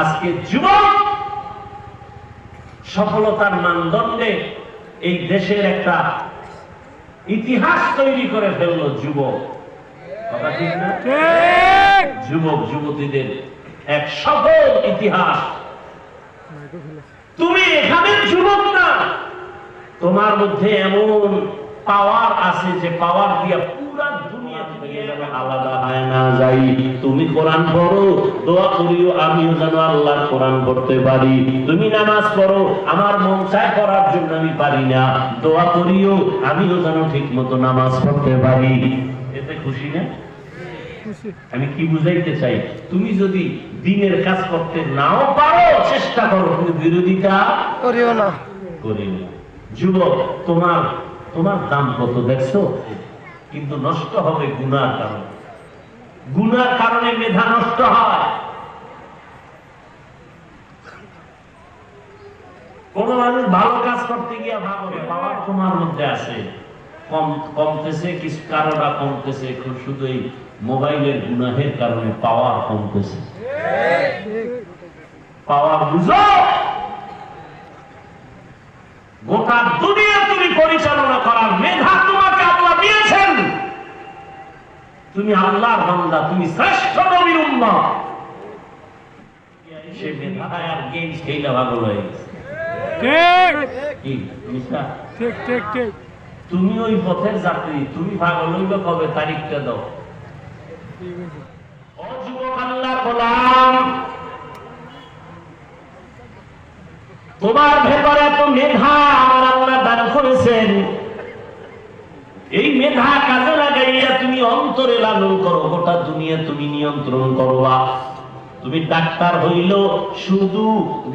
আজকে যুবক সফলতার মানদণ্ডে এই দেশের একটা ইতিহাস তৈরি করে ফেলল যুবক। যুবক যুবতীদের এক সফল ইতিহাস। তুমি এখানে যুবক না। তোমার মধ্যে এমন পাওয়ার আছে যে পাওয়ার দিয়া পুরা আলাদা হয় না যাই। তুমি কোরআন পড়ো দোয়া করিও আমিও যেন আল্লাহর কোরআন পড়তে পারি। তুমি নামাজ পড়ো আমার মন চায় করার জন্য আমি পারি না। দোয়া করিও আমিও যেন ঠিক মতো নামাজ পড়তে পারি। এতে খুশি না? আমি কি বুঝাইতে চাই? তুমি যদি দিনের কাজ করতে নাও পারো চেষ্টা করো তুমি বিরোধিতা করিও না। করিনি যুবক তোমার তোমার দাম কত দেখছ? কিন্তু নষ্ট হবে গুনার কারণে। গুনার কারণে মেধা নষ্ট হয়। কোন মানুষ ভালো কাজ করতে গিয়ে ভাববে পাওয়ার তোমার মধ্যে আছে। কম, কমতেছে কিছু কারোরা কমতেছে শুধু এই মোবাইলের গুনাহের কারণে পাওয়ার কমতেছে। পাওয়ার বুঝো? গোটা দুনিয়া তুমি পরিচালনা করার মেধা দিয়েছেন তুমি আল্লাহর বান্দা তুমি শ্রেষ্ঠ নবীর উম্মত। সে মেধা আর ভালো হয়ে গেছে। ঠিক। ঠিক ঠিক তুমি ওই পথের যাত্রী তুমি পাগল হইবে কবে? তারিখটা দাও। তোমার ভেতরে এত মেধা আমার আল্লাহ দান করেছেন এই মেধা কাজে লাগাইয়া তুমি অন্তরে লালন করো, গোটা দুনিয়া তুমি নিয়ন্ত্রণ করবা। তুমি ডাক্তার হইল শুধু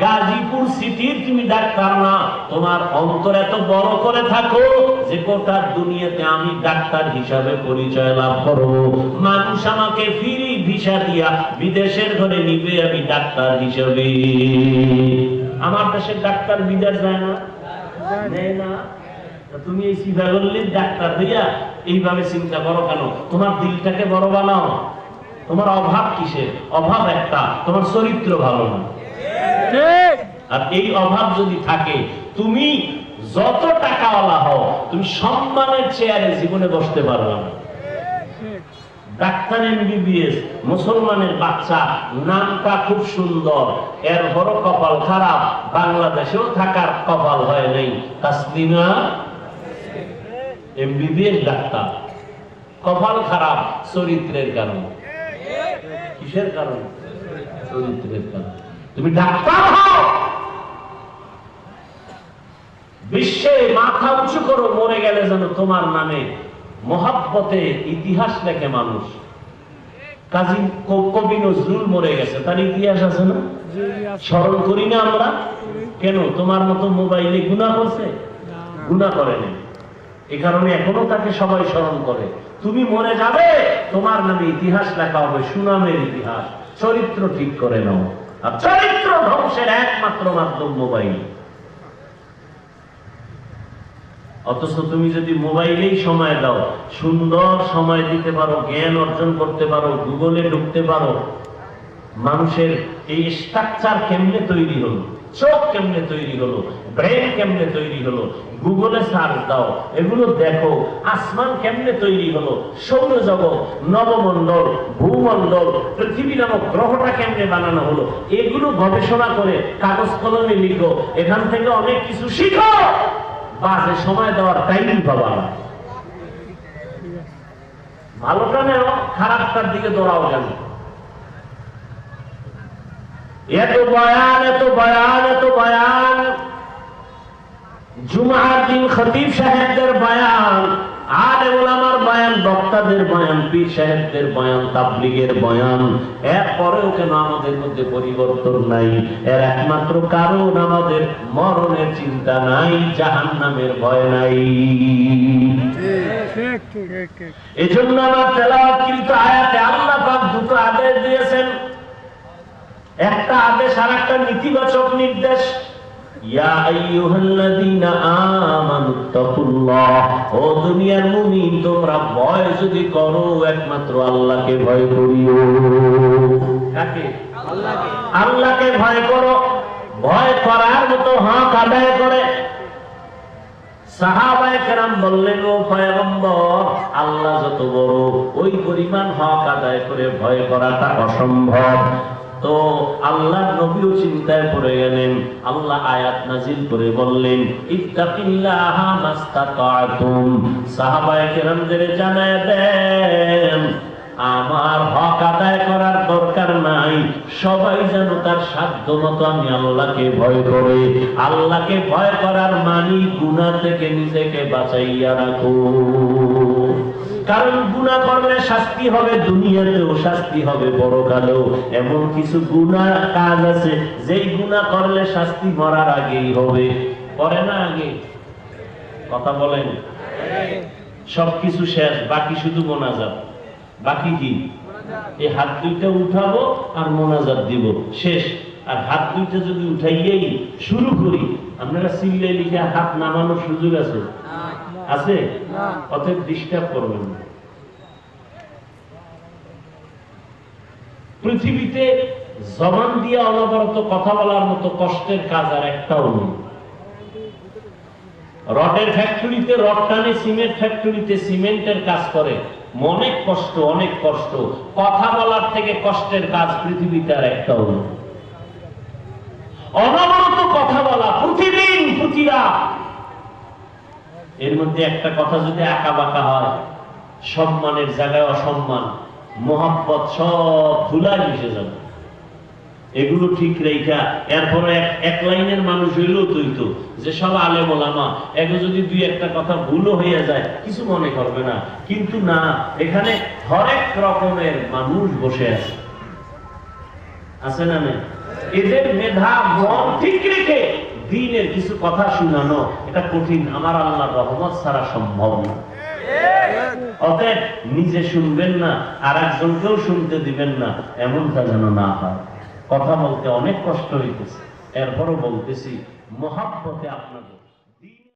গাজীপুর সিটির তুমি ডাক্তার না, তোমার অন্তর এত বড় করে থাকো যে গোটা দুনিয়াতে আমি ডাক্তার হিসাবে পরিচয় লাভ করব মানুষ আমাকে ফিরি ভিসা দিয়া বিদেশের ঘরে নিবে, আমি ডাক্তার হিসাবে। আমার দেশের ডাক্তার বিদেশ যায় না? নেয় না? তুমি এই সিভাগল্লির ডাক্তার দিয়া এইভাবে চিন্তা করো কেন? তোমার দিলটাকে বড় বানাও। তোমার অভাব কিসের? অভাব একটা তোমার চরিত্র ভালো না। আর এই অভাব যদি থাকে তুমি যত টাকাওয়ালা হও তুমি সম্মানের চেয়ারে জীবনে বসতে পারবে না। ডাক্তার এমবিবিএস মুসলমানের বাচ্চা নামটা খুব সুন্দর। এর বড় কপাল খারাপ বাংলাদেশেও থাকার কপাল হয় নাই। Taslima MBBS doctor. কপাল খারাপ, চরিত্রের কারণে। কিসের কারণে? চরিত্রের কারণে। তুমি ডাক্তার হও! বিশ্বে মাথা উঁচু করো, মরে গেলে যেন তোমার নামে মহাব্বতে ইতিহাস লেখে মানুষ। কাজী কবি নজরুল মরে গেছে, তার ইতিহাস আছে না? স্মরণ করি না আমরা। কেন? তোমার মতো মোবাইলে গুণা করছে গুণা করে নাই। এ কারণে এখনও তাকে সবাই স্মরণ করে। তুমি মরে যাবে, তোমার নামে ইতিহাস লেখা হবে, সুনামের ইতিহাস, চরিত্র ঠিক করে নাও। আর চরিত্র ধ্বংসের একমাত্র মাধ্যম মোবাইল। অথচ তুমি যদি মোবাইলেই সময় দাও, সুন্দর সময় দিতে পারো, জ্ঞান অর্জন করতে পারো, গুগলে ঢুকতে পারো, মানুষের এই স্ট্রাকচার কেমনে তৈরি হলো? চোখ কেমনে তৈরি হলো? ব্রেন কেমনে তৈরি হলো? গুগলে সার্চ দাও, এগুলো দেখো। আসমান কেমনে তৈরি হলো? সৌরজগৎ, নবমণ্ডল, ভূমণ্ডল, পৃথিবী নামক গ্রহটা কেমনে বানানো হলো? এগুলো গবেষণা করে কাগজ কলমে লিখো। এখান থেকে অনেক কিছু শিখো। বাজে সময় দেওয়ার টাইম পাবা না। ভালোটা নেও খারাপটার দিকে দৌড়াও কেন? এত বয়ান এত বয়ান। এত বয়ান জুমার দিন খতিব সাহেবদের বয়ান ওলামার বয়ান বক্তাদের বয়ান পীর সাহেবদের বয়ান তাবলিগের বয়ান। এরপরেও কেন আমাদের মধ্যে পরিবর্তন নাই? এর একমাত্র কারণ আমাদের মরণের চিন্তা নাই জাহান নামের ভয় নাই। এজন্য আমার তেলাওয়াতকৃত আয়াতে আল্লাহ পাক দুটো আদেশ দিয়েছেন। একটা আদেশ আর একটা নেতিবাচক নির্দেশ। আইয়ুহাল্লাযীনা আমানুত্তাকুল্লাহ ও দুনিয়ার মুমিন তোমরা ভয় যদি করো একমাত্র আল্লাহকে ভয় করিও। কাকে? আল্লাহকে। ভয় করো। ভয় করার মতো হক আদায় করে। সাহাবায়ে কেরাম বললেন ও পয়গম্বর আল্লাহ যত বড় ওই পরিমাণ হক আদায় করে ভয় করাটা অসম্ভব। তো আল্লাহ নবীও চিন্তায় পড়ে গেলেন, আল্লাহ আয়াত নাজিল করে বললেন, ইত্তাকিল্লাহা মাস্তাতাতুম। সাহাবায়ে কেরামদের জানায় দেন, আমার হক আদায় করার দরকার নাই, সবাই যেন তার সাধ্য মতো আমি আল্লাহকে ভয় করে। আল্লাহকে ভয় করার মানি গুণা থেকে নিজেকে বাঁচাইয়া রাখো কারণ গুণা করলে শাস্তি হবে, দুনিয়াতেও শাস্তি হবে, পরকালেও। এমন কিছু গুণা কাজ আছে, যেই গুণা করলে শাস্তি মরার আগেই হবে। পরে না আগে? কথা বলেন। সবকিছু শেষ, বাকি শুধু মোনাজাত। বাকি কি? এই হাত দুইটা উঠাবো আর মোনাজাত দিব। শেষ। আর হাত দুইটা যদি উঠাইয়েই শুরু করি, আপনারা সিল্লে লিখে হাত নামানোর সুযোগ আছে? আছে? অতএব ডিস্টার্ব করবেন পৃথিবীতে জবান দিয়ে অনবরত কথা বলার মতো কষ্টের কাজ আর একটাও নেই। রডের ফ্যাক্টরিতে রড টানে, সিমেন্ট ফ্যাক্টরিতে সিমেন্টের কাজ করে। অনেক কষ্ট অনেক কষ্ট। কথা বলার থেকে কষ্টের কাজ পৃথিবীতে আর একটাও নেই। অনবরত কথা বলা প্রতিদিন প্রতিরা এর মধ্যে একটা কথা যদি আঁকা বাঁকা হয়, সম্মানের জায়গায় অসম্মান মোহাম্মত সব ধুলায় মিশে যাবে। এগুলো ঠিক রেখা এরপরে এক লাইনের মানুষ হইলেও তৈত যে সব আলেম ওলামা, এগো যদি দুই একটা কথা ভুলও হয়ে যায়, কিছু মনে করবে না। কিন্তু না, এখানে হরেক রকমের মানুষ বসে আছে। আছে না এদের মেধা মন ঠিক রেখে দিনের কিছু কথা শুনানো, এটা কঠিন। আমার আল্লাহর রহমত ছাড়া সম্ভব না। অতএব নিজে শুনবেন না আর একজনকেও শুনতে দিবেন না, এমনটা যেন না হয়। কথা বলতে অনেক কষ্ট হইতেছে। এরপরও বলতেছি, মহাব্বতে আপনাদের